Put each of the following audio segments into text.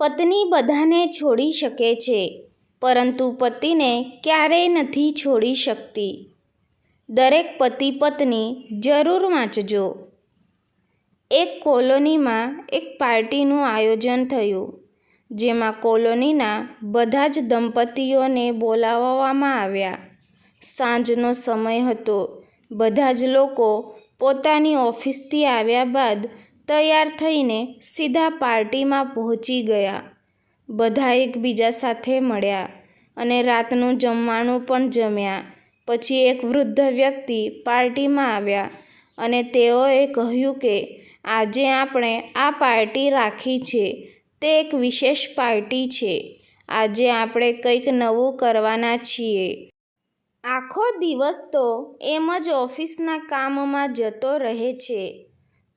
પત્ની બધાને છોડી શકે છે, પરંતુ પતિને ક્યારેય નથી છોડી શકતી. દરેક પતિ પત્ની જરૂર વાંચજો. એક કોલોનીમાં એક પાર્ટીનું આયોજન થયું, જેમાં કોલોનીના બધા જ દંપતીઓને બોલાવવામાં આવ્યા. સાંજનો સમય હતો. બધા જ લોકો પોતાની ઓફિસથી આવ્યા બાદ તૈયાર થઈને સીધા પાર્ટીમાં પહોંચી ગયા. બધા એકબીજા સાથે મળ્યા અને રાતનું જમવાનું પણ જમ્યા. પછી એક વૃદ્ધ વ્યક્તિ પાર્ટીમાં આવ્યા અને તેઓએ કહ્યું કે, આજે આપણે આ પાર્ટી રાખી છે. તે એક વિશેષ પાર્ટી છે. આજે આપણે કંઈક નવું કરવાના છીએ. આખો દિવસ તો એમ જ ઓફિસના કામમાં જતો રહે છે.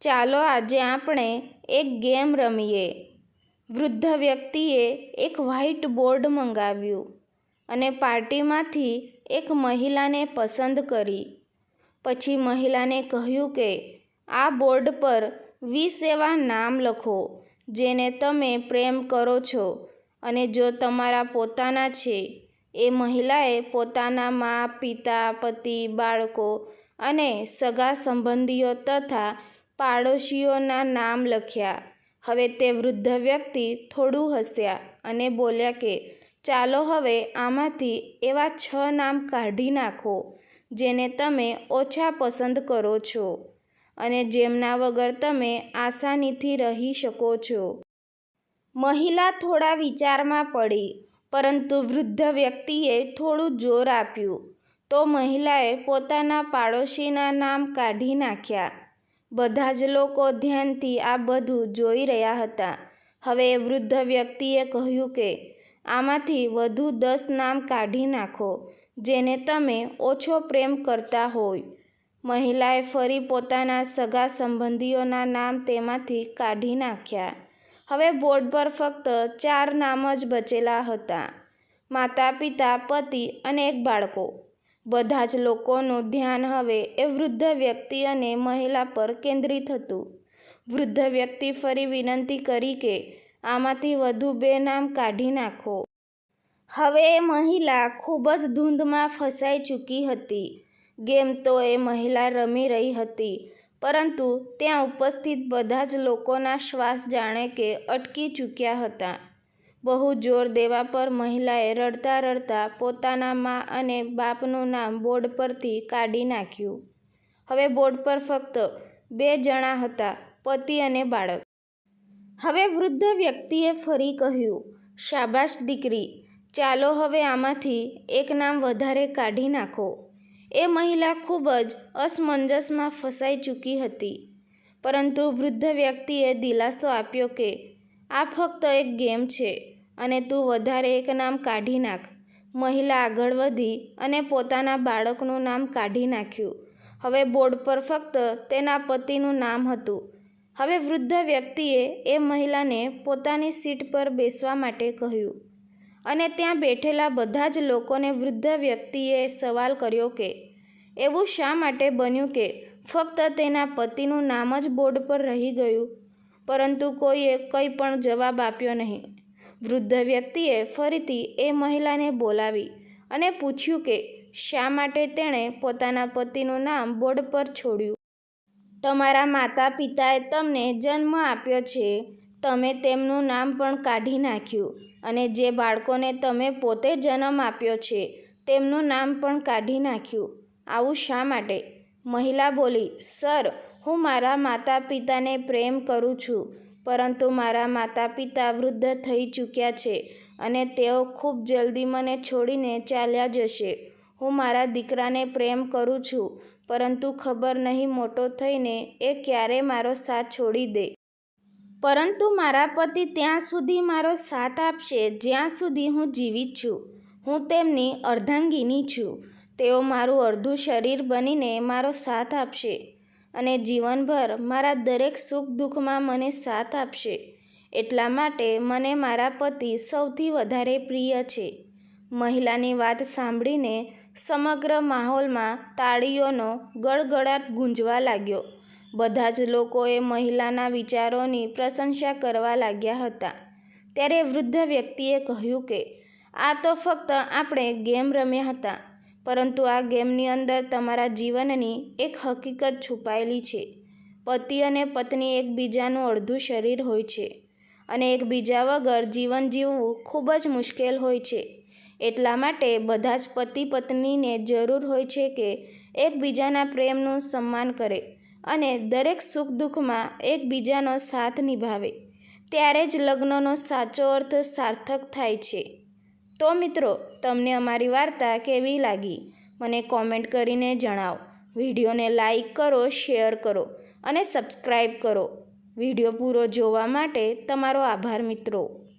ચાલો આજે આપણે એક ગેમ રમીએ. વૃદ્ધ વ્યક્તિએ એક વ્હાઇટ બોર્ડ મંગાવ્યું અને પાર્ટીમાંથી એક મહિલાને પસંદ કરી. પછી મહિલાને કહ્યું કે, આ બોર્ડ પર વીસ એવા નામ લખો જેને તમે પ્રેમ કરો છો અને જો તમારા પોતાના છે, એ મહિલાએ પોતાના મા, પિતા, પતિ, બાળકો અને સગા સંબંધીઓ તથા પાડોશીઓના નામ લખ્યા. હવે તે વૃદ્ધ વ્યક્તિ થોડું હસ્યા અને બોલ્યા કે, ચાલો હવે આમાંથી એવા છ નામ કાઢી નાખો, જેને તમે ઓછા પસંદ કરો છો અને જેમના વગર તમે આસાનીથી રહી શકો છો. મહિલા થોડા વિચારમાં પડી, પરંતુ વૃદ્ધ વ્યક્તિએ થોડું જોર આપ્યું. તો મહિલાએ પોતાના પાડોશીના નામ કાઢી નાખ્યા. બધા જ લોકો ધ્યાનથી આ બધું જોઈ રહ્યા હતા. હવે વૃદ્ધ વ્યક્તિએ કહ્યું કે, આમાંથી વધુ દસ નામ કાઢી નાખો, જેને તમે ઓછો પ્રેમ કરતા હોય. મહિલાએ ફરી પોતાના સગા સંબંધીઓના નામ તેમાંથી કાઢી નાખ્યા. હવે બોર્ડ પર ફક્ત ચાર નામ જ બચેલા હતા. માતા પિતા પતિ અને એક બાળકો. બધા જ લોકોનું ધ્યાન હવે એ વૃદ્ધ વ્યક્તિ અને મહિલા પર કેન્દ્રિત હતું. વૃદ્ધ વ્યક્તિ ફરી વિનંતી કરી કે, આમાંથી વધુ બે નામ કાઢી નાખો. હવે એ મહિલા ખૂબ જ ધૂંધમાં ફસાઈ ચૂકી હતી. ગેમ તો એ મહિલા રમી રહી હતી, પરંતુ ત્યાં ઉપસ્થિત બધા જ લોકોના શ્વાસ જાણે કે અટકી ચૂક્યા હતા. બહુ જોર દેવા પર મહિલાએ રડતા રડતા પોતાના મા અને બાપનું નામ બોર્ડ પરથી કાઢી નાખ્યું. હવે બોર્ડ પર ફક્ત બે જણા હતા, પતિ અને બાળક. હવે વૃદ્ધ વ્યક્તિએ ફરી કહ્યું, શાબાશ દીકરી, ચાલો હવે આમાંથી એક નામ વધારે કાઢી નાખો. એ મહિલા ખૂબ જ અસમંજસમાં ફસાઈ ચૂકી હતી. પરંતુ વૃદ્ધ વ્યક્તિએ દિલાસો આપ્યો કે આ ફક્ત એક ગેમ છે અને તું વધારે એક નામ કાઢી નાખ. મહિલા આગળ વધી અને પોતાના બાળકનું નામ કાઢી નાખ્યું. હવે બોર્ડ પર ફક્ત તેના પતિનું નામ હતું. હવે વૃદ્ધ વ્યક્તિએ એ મહિલાને પોતાની સીટ પર બેસવા માટે કહ્યું. અને ત્યાં બેઠેલા બધા જ લોકોને વૃદ્ધ વ્યક્તિએ સવાલ કર્યો કે, એવું શા માટે બન્યું કે ફક્ત તેના પતિનું નામ જ બોર્ડ પર રહી ગયું? પરંતુ કોઈએ કંઈ પણ જવાબ આપ્યો નહીં. વૃદ્ધ વ્યક્તિએ ફરીથી એ મહિલાને બોલાવી અને પૂછ્યું કે, શા માટે તેણે પોતાના પતિનું નામ બોર્ડ પર છોડ્યું? તમારા માતા પિતાએ તમને જન્મ આપ્યો છે. તમે તેમનું નામ પણ કાઢી નાખ્યું અને જે બાળકોને તમે પોતે જન્મ આપ્યો છે, તેમનું નામ પણ કાઢી નાખ્યું. આવું શા માટે? મહિલા બોલી, સર હું મારા માતા પિતાને પ્રેમ કરું છું, પરંતુ મારા માતા પિતા વૃદ્ધ થઈ ચૂક્યા છે અને તેઓ ખૂબ જલ્દી મને છોડીને ચાલ્યા જશે. હું મારા દીકરાને પ્રેમ કરું છું, પરંતુ ખબર નહીં મોટો થઈને એ ક્યારે મારો સાથ છોડી દે. પરંતુ મારા પતિ ત્યાં સુધી મારો સાથ આપશે જ્યાં સુધી હું જીવિત છું. હું તેમની અર્ધાંગીની છું. તેઓ મારું અડધું શરીર બનીને મારો સાથ આપશે. અને જીવનભર મારા દરેક સુખ દુઃખમાં મને સાથ આપશે. એટલા માટે મને મારા પતિ સૌથી વધારે પ્રિય છે. મહિલાની વાત સાંભળીને સમગ્ર માહોલમાં તાળીઓનો ગડગડાટ ગુંજવા લાગ્યો. બધા જ લોકોએ મહિલાના વિચારોની પ્રશંસા કરવા લાગ્યા હતા. ત્યારે વૃદ્ધ વ્યક્તિએ કહ્યું કે, આ તો ફક્ત આપણે ગેમ રમ્યા હતા. પરંતુ આ ગેમની અંદર તમારા જીવનની એક હકીકત છુપાયેલી છે. પતિ અને પત્ની એકબીજાનું અડધું શરીર હોય છે અને એકબીજા વગર જીવન જીવવું ખૂબ જ મુશ્કેલ હોય છે. એટલા માટે બધા જ પતિ પત્નીને જરૂર હોય છે કે એકબીજાના પ્રેમનું સન્માન કરે અને દરેક સુખ દુઃખમાં એકબીજાનો સાથ નિભાવે. ત્યારે જ લગ્નનો સાચો અર્થ સાર્થક થાય છે. તો મિત્રો, તમને અમારી વાર્તા કેવી લાગી? મને કોમેન્ટ કરીને જણાવો. વિડીયોને લાઈક કરો, શેર કરો અને સબસ્ક્રાઈબ કરો. વીડિયો પૂરો જોવા માટે તમારો આભાર મિત્રો.